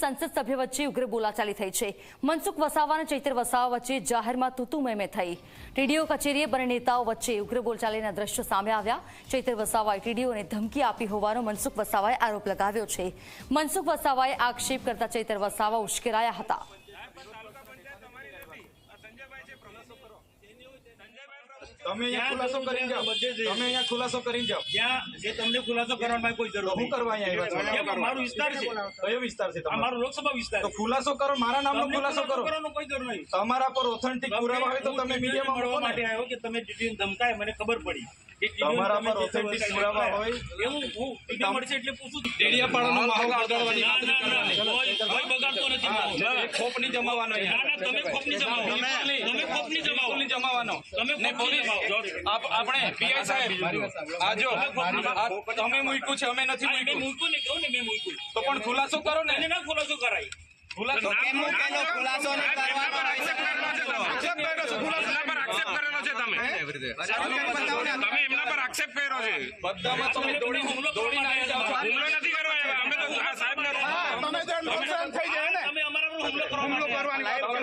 સંસદ સભ્ય વચ્ચે ઉગ્ર બોલાચાલી થઈ છે. મનસુખ વસાવા અને ચૈતર વસાવા વચ્ચે જાહેરમાં તૂતુ મેમે થઈ. ટીડીઓ કચેરીએ બંને નેતાઓ વચ્ચે ઉગ્ર બોલચાલીના દ્રશ્યો સામે આવ્યા. ચૈતર વસાવાએ ટીડીઓને ધમકી આપી હોવાનો મનસુખ વસાવાએ આરોપ લગાવ્યો છે. મનસુખ વસાવાએ આક્ષેપ કરતા ચૈતર વસાવા ઉશ્કેરાયા હતા. તમે અહીંયા ખુલાસો કરીને જાઓ. તમે અહીંયા ખુલાસો કરીને જાઓ. જ્યાં જે તમને ખુલાસો કરવાની કોઈ જરૂર હું કરવા અહીંયા મારો વિસ્તાર છે. કયો વિસ્તાર છે તમારો? મારો લોકસભા વિસ્તાર તો ખુલાસો કરો મારા નામનો ખુલાસો કરો. કોઈ જરૂર નહીં. તમારા પર ઓથેન્ટિક પુરાવા હોય તો તમે મીડિયામાં મળવા માટે આવ્યો કે તમે ટીડીઓને ધમકાય મને ખબર પડી. તમારા પર ઓથેન્ટિક પુરાવા હોય. એવું હું ટીડીઓ મળશે એટલે પૂછું ડેડિયાપાડાનો માહોલ બગાડવાની વાત ના, ના, કરવાની. કોઈ- કોઈ બગાડતો નથી માહોલ. હા, જમાવાનો ના, ના, તમે ખોપની નહીં. તમે ખોપની જમાવો. જમાવાનો. તમે ને પોલીસ આપણે પીઆઈ સાહેબ આ જો તમે મૂક્યું છે અમે નથી મૂક્યું. મૂક્યું ને કહું ને મેં મૂક્યું. તો પણ ખુલાસો કરો ને. એને ના ખુલાસો કરાય. ખુલાસો કેમ મૂકેલો? ખુલાસો નહીં કરવાનો આક્ષેપ કર્યો છે. ખુલાસો એમના પર આક્ષેપ કરેલો છે તમે. તમે એમના પર આક્ષેપ કર્યો છે. બધામાં તમે દોડી દોડીને આવી જાઓ. છો. હુમલો નથી કરવા આવ્યા અમે તો આ સાહેબના રૂમમાં તમે અમારા પર હુમલો કરવા હુમલો માટે કરવાની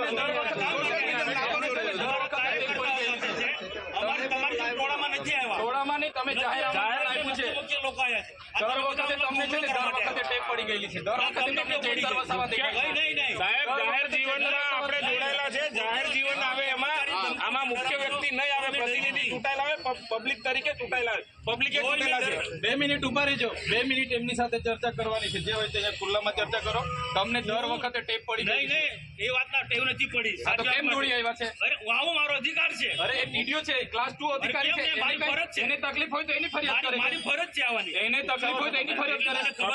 અમારે તમારી જેમ ટોળામાં નથી આવ્યા ટોળામાં નહીં તમે જાહેર જાહેર આમંત્રણ આપ્યું છે દર વખતે તમને છે ને દર વખતે ટેપ પડી ગયેલી છે દર વખતે તમને ગયું? નહીં, નહીં. સાહેબ જાહેર જીવનમાં આપણે જોડાયેલા છે જાહેર જીવન આવે એમાં આમાં મુખ્ય વ્યક્તિ નહીં આવે પ્રતિનિધિ ચૂંટાયેલા આવે પ- પબ્લિક તરીકે ચૂંટાયેલા પબ્લિકે ચૂંટેલા છે. બે મિનિટ ઊભા રહેજો. બે મિનિટ એમની સાથે ચર્ચા કરવાની છે. જે હોય તે ખુલ્લામાં ચર્ચા કરો. તમને દર વખતે ટેપ પડી નહીં. નહીં. એ વાતના ટેવ નથી પડી. આ તો કેમ દોડી આવ્યા છે? અરે આવો મારો અધિકાર છે. અરે એ ટીડીઓ છે. ક્લાસ ટુ અધિકારી છે. મારી ફરજ છે. એને તકલીફ હોય તો એની ફરિયાદ કરે મારી ફરજ છે આવવાની. એને તકલીફ હોય તો એની ફરિયાદ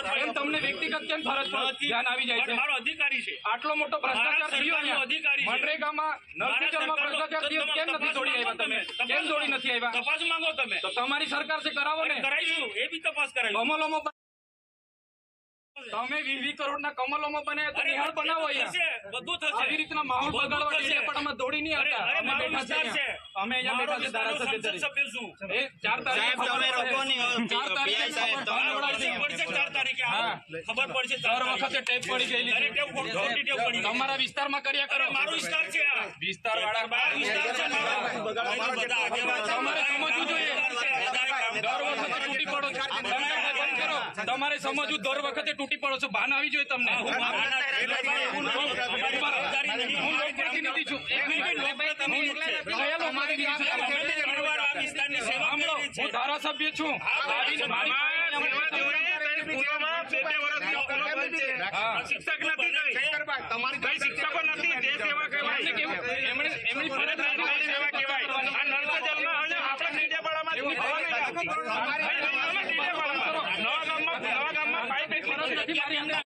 કરે એમ તમને વ્યક્તિગત કેમ ફરજ ધ્યાન આવી જાય છે. મારો અધિકારી છે. આટલો મોટો ભ્રષ્ટાચાર થયો અધિકારી મનરેગામાં નર્સિંગમાં ભ્રષ્ટાચાર થયો. કેમ નથી દોડી આવ્યા તમે. કેમ દોડી નથી આવ્યા? તપાસ માંગો તમે. તો તમારી સરકાર છે કરાવો ને. કરાવીશું એ બી તપાસ કરાવી કમલોમાં તમે વીસ કરોડ કરોડના કમલોમાં નિહાળ બનાવો બધું થશે આવી રીતના માહોલ બગાડવા પણ અમે દોડી નહીં અરે, અમે બેઠા છે. અમે અહીંયા બેઠા છે ધારાસભ્ય ચાર તારીખ. ચાર તારીખે ખબર પડશે દર વખતે ટેપ પડી ગયેલી અરે. ટેવ ખોટી- ખોટી પડી તમારા વિસ્તારમાં કર્યા કરો મારો વિસ્તાર છે આ. વિસ્તાર વાળા મારો વિસ્તાર છે મારો. બધા આગેવાન તમારે સમજવું જોઈએ. દર વખતે તૂટી પડો કરો. તમારે સમજવું દર વખતે તૂટી પડો છો ભાન આવી જોઈએ તમને હું લોકપ્રતિનિધિ છું એક મિનિટ હું ધારાસભ્ય છું બે બે છે. શિક્ષક નથી કઈ કઈ શિક્ષકો નથી તે સેવા કહેવાય. એમણે એમની ફરજ કઈ સેવા કહેવાય. આ નર્ક જલમાં હવે આપણે મીડિયાપાડામાં જ થવા નહીં લાગે. નવા ગામમાં નવા ગામમાં પાઇપ નથી.